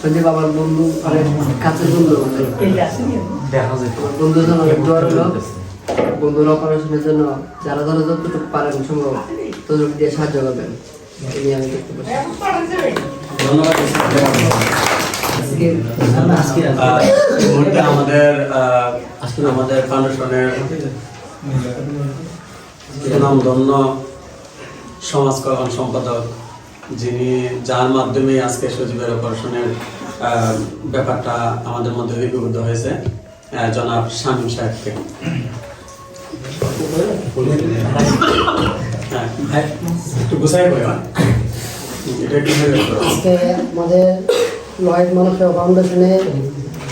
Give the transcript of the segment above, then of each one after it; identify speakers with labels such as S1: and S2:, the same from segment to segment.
S1: সজীব আমার বন্ধু অনেক কাছের বন্ধু আমাদের।
S2: দেখা
S1: জন্য অনেক দোয়া বন্ধুর অপারেশনের জন্য যারা যারা যতটুকু পারেন সম্ভব ততটুকু দিয়ে সাহায্য করবেন। এই আমি দেখতে পাচ্ছি।
S3: ধন্যবাদ আমাদের আহ, আমাদের ফাউন্ডেশনের সুনামধন্য সমাজ কল্যাণ সম্পাদক যিনি, যার মাধ্যমে আজকে সজীবের অপারেশনের ব্যাপারটা আমাদের মধ্যে লিপিবদ্ধ হয়েছে জনাব শামীম সাহেবকে হ্যাঁ একটু গুছাই করো।
S4: আজকে আমাদের লয়েড মানবসেবা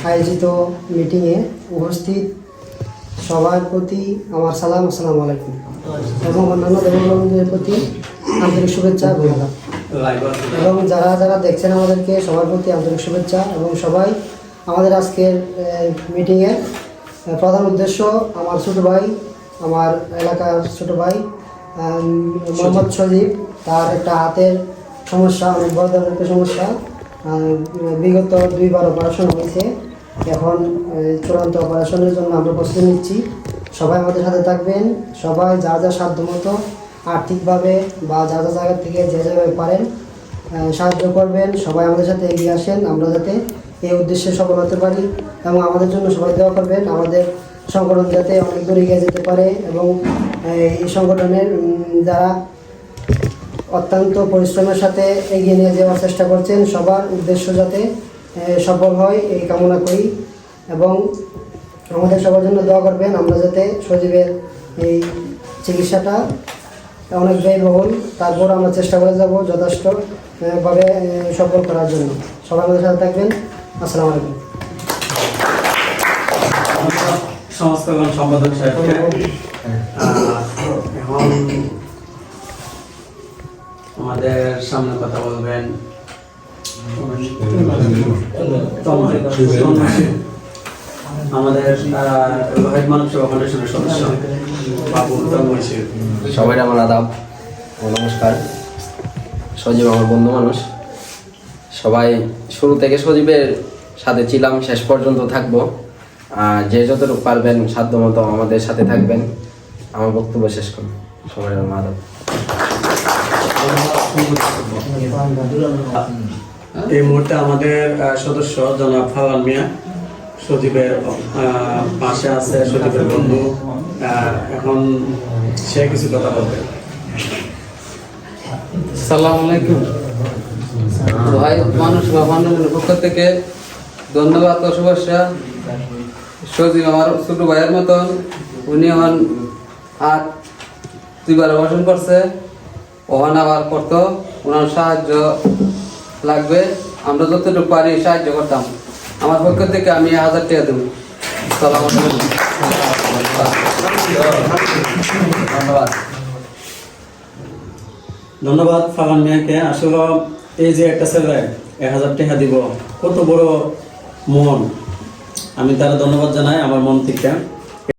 S4: আয়োজিত মিটিংয়ে উপস্থিত সবার প্রতি আমার সালাম, আসসালামু আলাইকুম এবং অন্যান্য দেববন্ধুদের প্রতি আন্তরিক শুভেচ্ছা
S3: আছে।
S4: এবং যারা যারা দেখছেন আমাদেরকে সবার প্রতি আন্তরিক শুভেচ্ছা এবং সবাই আমাদের আজকের মিটিংয়ের প্রধান উদ্দেশ্য আমার ছোট ভাই, আমার এলাকার ছোট ভাই মোহাম্মদ সজীব। তার একটা হাতের সমস্যা, অনেক বড় ধরনের একটা সমস্যা। বিগত দুইবার অপারেশন হয়েছে। এখন চূড়ান্ত অপারেশনের জন্য আমরা প্রস্তুতি নিচ্ছি। সবাই আমাদের সাথে থাকবেন। সবাই যা যা সাধ্য মতো আর্থিকভাবে বা যা যা জায়গা থেকে যে যেভাবে পারেন সাহায্য করবেন, সবাই আমাদের সাথে এগিয়ে আসেন, আমরা যাতে এই উদ্দেশ্যে সফল হতে পারি এবং আমাদের জন্য সবাই দেওয়া করবেন, আমাদের সংগঠন যাতে অনেক দূর এগিয়ে যেতে পারে এবং এই সংগঠনের যারা অত্যন্ত পরিশ্রমের সাথে এগিয়ে নিয়ে যাওয়ার চেষ্টা করছেন, সবার উদ্দেশ্য যাতে সফল হয়, এই কামনা করি এবং আমাদের সবার জন্য দোয়া করবেন, আমরা যাতে সজীবের এই চিকিৎসাটা অনেক ব্যয়বহুল। তারপর আমরা চেষ্টা করে যাব যথেষ্ট আহ, ভাবে সফল করার জন্য। সবাই আমাদের সাথে থাকবেন। আসসালামু আলাইকুম।
S3: কল্যাণ সম্পাদক সাহেবকে। এখন আমাদের সামনে কথা বলবেন। আমাদের লোহের মানব সেবা ফাউন্ডেশনের সদস্য বাবু
S5: সবাই আমার আদাব নমস্কার। সজীব আমার বন্ধু মানুষ। সবাই শুরু থেকে সজীবের সাথে ছিলাম শেষ পর্যন্ত থাকব। আর যে যতটুকু পারবেন সাধ্য মতো আমাদের সাথে থাকবেন। আমার বক্তব্য শেষ করুন। সবাই আমার আদাব।
S3: এই মুহূর্তে আমাদের সদস্য জনাব ফাওয়ান মিয়া। সজীবের পাশে আছে সজীবের বন্ধু। এখন সে কিছু কথা বলবে।
S6: সালাম আলাইকুম। ভাই, মানুষ বা ফাউন্ডেশনের পক্ষ থেকে ধন্যবাদ ও শুভেচ্ছা। সজীব আমার ছোট ভাইয়ের মতন, উনি এখন আর দুইবার অপারেশন করছে। ওখান আবার করতো। ওনার সাহায্য লাগবে। আমরা যতটুকু পারি সাহায্য করতাম। আমার পক্ষ থেকে আমি হাজার টাকা দেবো। ধন্যবাদ।
S3: ধন্যবাদ মিয়াকে। আসলে এই যে একটা ছেলে, এক হাজার টাকা দিব, কত বড় মন। আমি তার ধন্যবাদ জানাই আমার মন থেকে।